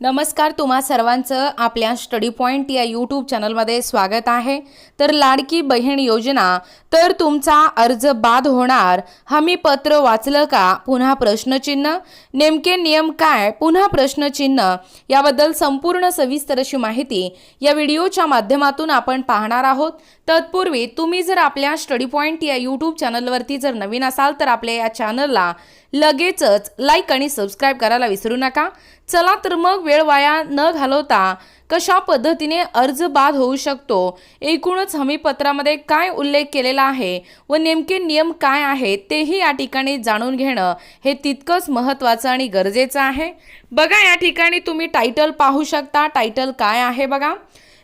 नमस्कार तुम्हा सर्वांचं आपल्या स्टडी पॉईंट या यूट्यूब चॅनलमध्ये स्वागत आहे. तर लाडकी बहीण योजना तर तुमचा अर्ज बाद होणार. हमी पत्र वाचलं का? पुन्हा प्रश्नचिन्ह. नेमके नियम काय? पुन्हा प्रश्नचिन्ह. याबद्दल संपूर्ण सविस्तर अशी माहिती या व्हिडिओच्या माध्यमातून आपण पाहणार आहोत. तत्पूर्वी तुम्ही जर आपल्या स्टडी पॉईंट या यूट्यूब चॅनलवरती जर नवीन असाल तर आपल्या या चॅनलला लगेचच लाईक आणि सबस्क्राईब करायला विसरू नका. चला तर मग वेळ वाया न घालवता कशा पद्धतीने अर्ज बाद होऊ शकतो एकूणच हमीपत्रामध्ये काय उल्लेख केलेला आहे व नेमके नियम काय आहेत तेही या ठिकाणी जाणून घेणं हे तितकंच महत्त्वाचं आणि गरजेचं आहे. बघा या ठिकाणी तुम्ही टायटल पाहू शकता. टायटल काय आहे बघा?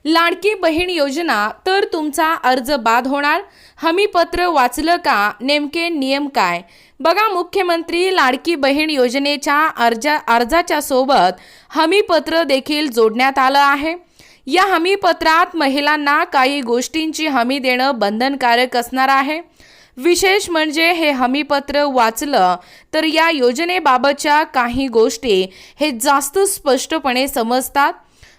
लाडकी बहीण योजना तर तुमचा अर्ज बाद होणार? हमीपत्र वाचलं का? नेमके नियम काय? बघा मुख्यमंत्री लाडकी बहीण योजनेच्या अर्जा अर्जाच्या सोबत हमीपत्र देखील जोडण्यात आलं आहे. या हमीपत्रात महिलांना काही गोष्टींची हमी देणं बंधनकारक असणार आहे. विशेष म्हणजे हे हमीपत्र वाचलं तर या योजनेबाबतच्या काही गोष्टी हे जास्त स्पष्टपणे समजतात.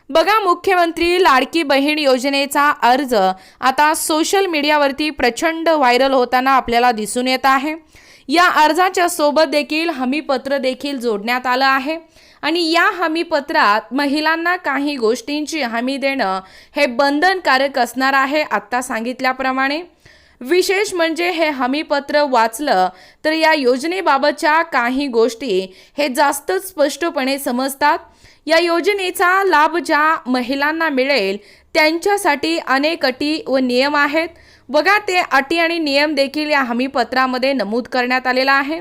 बघा मुख्यमंत्री लाडकी बहीण योजनेचा अर्ज. आता सोशल मीडियावरती प्रचंड व्हायरल होताना आपल्याला दिसून येत आहे. या अर्जाच्या सोबत देखील हमीपत्र देखील जोडण्यात आलं आहे. आणि या हमीपत्रात महिलांना काही गोष्टींची हमी देणं हे बंधनकारक असणार आहे आत्ता सांगितल्याप्रमाणे. विशेष म्हणजे हे हमीपत्र वाचलं तर या योजनेबाबतच्या काही गोष्टी हे जास्त स्पष्टपणे समजतात. या योजनेचा लाभ ज्या महिलांना मिळेल त्यांच्यासाठी अनेक अटी व नियम आहेत. बघा ते अटी आणि नियम देखील या हमीपत्रामध्ये नमूद करण्यात आलेला आहे.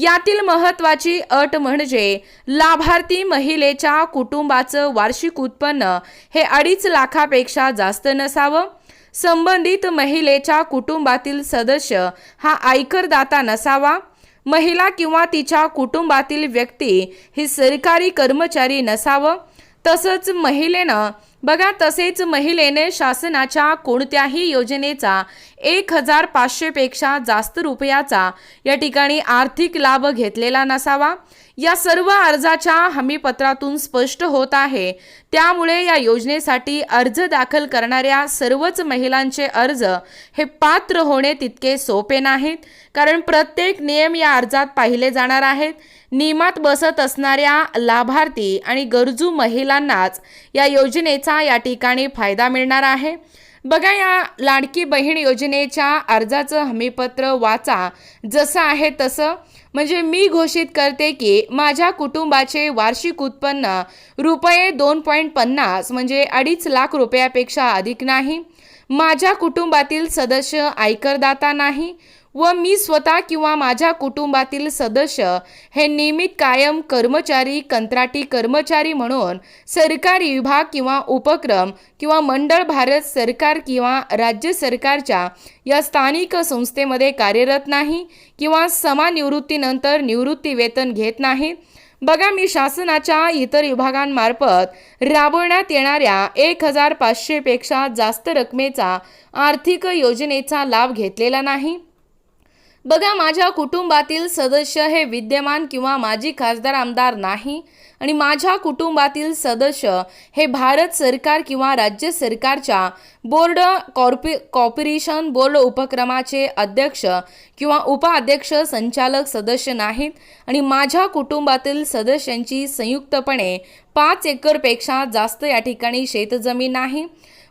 यातील महत्त्वाची अट म्हणजे लाभार्थी महिलेच्या कुटुंबाचं वार्षिक उत्पन्न हे अडीच लाखापेक्षा जास्त नसावं. संबंधित महिलेच्या कुटुंबातील सदस्य हा आयकरदाता नसावा. महिला किंवा तिच्या कुटुंबातील व्यक्ती ही सरकारी कर्मचारी नसावं. तसंच महिलेनं बघा तसेच महिलेने शासनाच्या कोणत्याही योजनेचा एक हजार पाचशेपेक्षा जास्त रुपयाचा या ठिकाणी आर्थिक लाभ घेतलेला नसावा. या सर्व अर्जाच्या हमीपत्रातून स्पष्ट होत आहे. त्यामुळे या योजनेसाठी अर्ज दाखल करणाऱ्या सर्वच महिलांचे अर्ज हे पात्र होणे तितके सोपे नाहीत कारण प्रत्येक नियम या अर्जात पाहिले जाणार आहेत. नियमात बसत असणाऱ्या लाभार्थी आणि गरजू महिलांनाच या योजनेचा या ठिकाणी फायदा मिळणार आहे. बघा या लाडकी बहीण योजनेच्या अर्जाचं हमीपत्र वाचा. जसं आहे तसं. म्हणजे मी घोषित करते की माझ्या कुटुंबाचे वार्षिक उत्पन्न रुपये दोन पॉईंट पन्नास म्हणजे अडीच लाख रुपयापेक्षा अधिक नाही. माझ्या कुटुंबातील सदस्य आयकरदाता नाही. व मी स्वतः किंवा माझ्या कुटुंबातील सदस्य हे नियमित कायम कर्मचारी कंत्राटी कर्मचारी म्हणून सरकारी विभाग किंवा उपक्रम किंवा मंडळ भारत सरकार किंवा राज्य सरकारच्या या स्थानिक संस्थेमध्ये कार्यरत नाही किंवा समानिवृत्तीनंतर निवृत्ती वेतन घेत नाही. बघा मी शासनाच्या इतर विभागांमार्फत राबवण्यात येणाऱ्या एक हजार पाचशेपेक्षा जास्त रकमेचा आर्थिक योजनेचा लाभ घेतलेला नाही. बघा माझ्या कुटुंबातील सदस्य हे विद्यमान किंवा माजी खासदार आमदार नाही आणि माझ्या कुटुंबातील सदस्य हे भारत सरकार किंवा राज्य सरकारच्या बोर्ड कॉर्पि कॉर्पोरेशन बोर्ड उपक्रमाचे अध्यक्ष किंवा उपाध्यक्ष संचालक सदस्य नाहीत आणि माझ्या कुटुंबातील सदस्यांची संयुक्तपणे पाच एकरपेक्षा जास्त या ठिकाणी शेतजमीन नाही.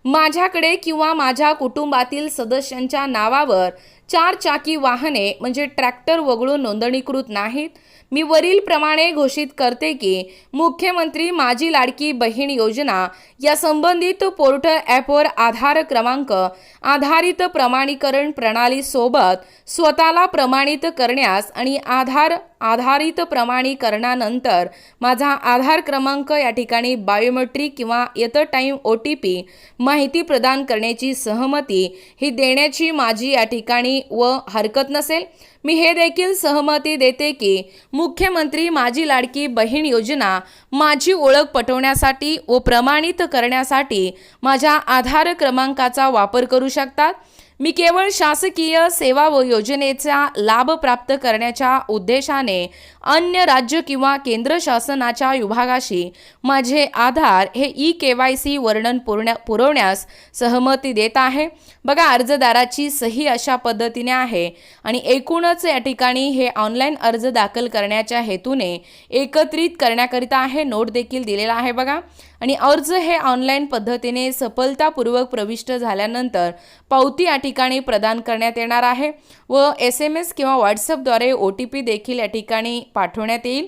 माझ्याकडे किंवा माझ्या कुटुंबातील सदस्यांच्या नावावर चार चाकी वाहने म्हणजे ट्रॅक्टर वगळून नोंदणीकृत नाहीत. मी वरील प्रमाणे घोषित करते की मुख्यमंत्री माझी लाडकी बहीण योजना या संबंधित पोर्टल ॲपवर आधार क्रमांक आधारित प्रमाणीकरण प्रणालीसोबत स्वतःला प्रमाणित करण्यास आणि आधार आधारित प्रमाणीकरणानंतर माझा आधार क्रमांक या ठिकाणी बायोमेट्रिक किंवा येतं टाईम ओ टी पी माहिती प्रदान करण्याची सहमती ही देण्याची माझी या ठिकाणी व हरकत नसेल मी हे देखील सहमती देते की मुख्यमंत्री माझी लाडकी बहीण योजना माझी ओळख पटवण्यासाठी व प्रमाणित करण्यासाठी माझ्या आधार क्रमांकाचा वापर करू शकतात. मी केवळ शासकीय सेवा व योजनेचा लाभ प्राप्त करण्याच्या उद्देशाने अन्य राज्य किंवा केंद्र शासनाच्या विभागाशी माझे आधार हे ई के वाय सी वर्णन पुरण्या पुरवण्यास सहमती देत आहे. बघा अर्जदाराची सही अशा पद्धतीने आहे आणि एकूणच या ठिकाणी हे ऑनलाईन अर्ज दाखल करण्याच्या हेतूने एकत्रित करण्याकरिता आहे. नोट देखील दिलेला आहे बघा. आणि अर्ज हे ऑनलाईन पद्धतीने सफलतापूर्वक प्रविष्ट झाल्यानंतर पावती या ठिकाणी प्रदान करण्यात येणार आहे व एस एम एस किंवा व्हॉट्सअपद्वारे ओ टी पी देखील या ठिकाणी पाठवण्यात येईल.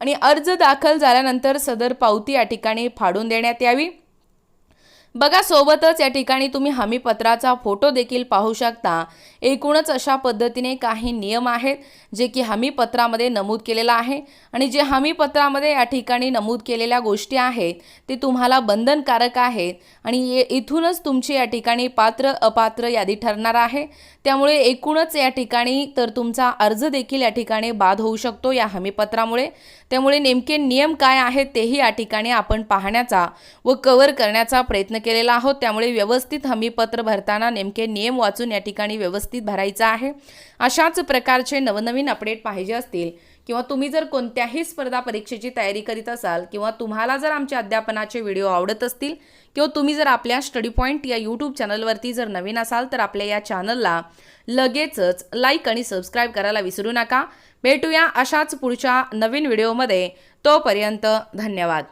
आणि अर्ज दाखल झाल्यानंतर सदर पावती या ठिकाणी फाडून देण्यात यावी. बघा सोबतच या ठिकाणी तुम्ही हमीपत्राचा फोटो देखील पाहू शकता. एकूणच अशा पद्धतीने काही नियम आहेत जे की हमीपत्रामध्ये नमूद केलेलं आहे आणि जे हमीपत्रामध्ये या ठिकाणी नमूद केलेल्या गोष्टी आहेत ते तुम्हाला बंधनकारक आहेत आणि ये- इथूनच तुमची या ठिकाणी पात्र अपात्र यादी ठरणार आहे. त्यामुळे एकूणच या ठिकाणी तर तुमचा अर्ज देखील या ठिकाणी बाद होऊ शकतो या हमीपत्रामुळे. त्यामुळे नेमके नियम काय आहेत तेही या ठिकाणी आपण पाहण्याचा व कव्हर करण्याचा प्रयत्न केलेला आहोत. त्यामुळे व्यवस्थित हमीपत्र भरताना नेमके नियम वाचून या ठिकाणी व्यवस्थित भरायचं आहे. अशाच प्रकारचे नवनवीन अपडेट पाहिजे असतील किंवा तुम्ही जर कोणत्याही स्पर्धा परीक्षेची तयारी करीत असाल किंवा तुम्हाला जर आमच्या अध्यापनाचे व्हिडिओ आवडत असतील किंवा तुम्ही जर आपल्या स्टडी पॉईंट या यूट्यूब चॅनलवरती जर नवीन असाल तर आपल्या या चॅनलला लगेचच लाईक आणि सबस्क्राईब करायला विसरू नका. भेटूया अशाच पुढच्या नवीन व्हिडिओमध्ये. तोपर्यंत धन्यवाद.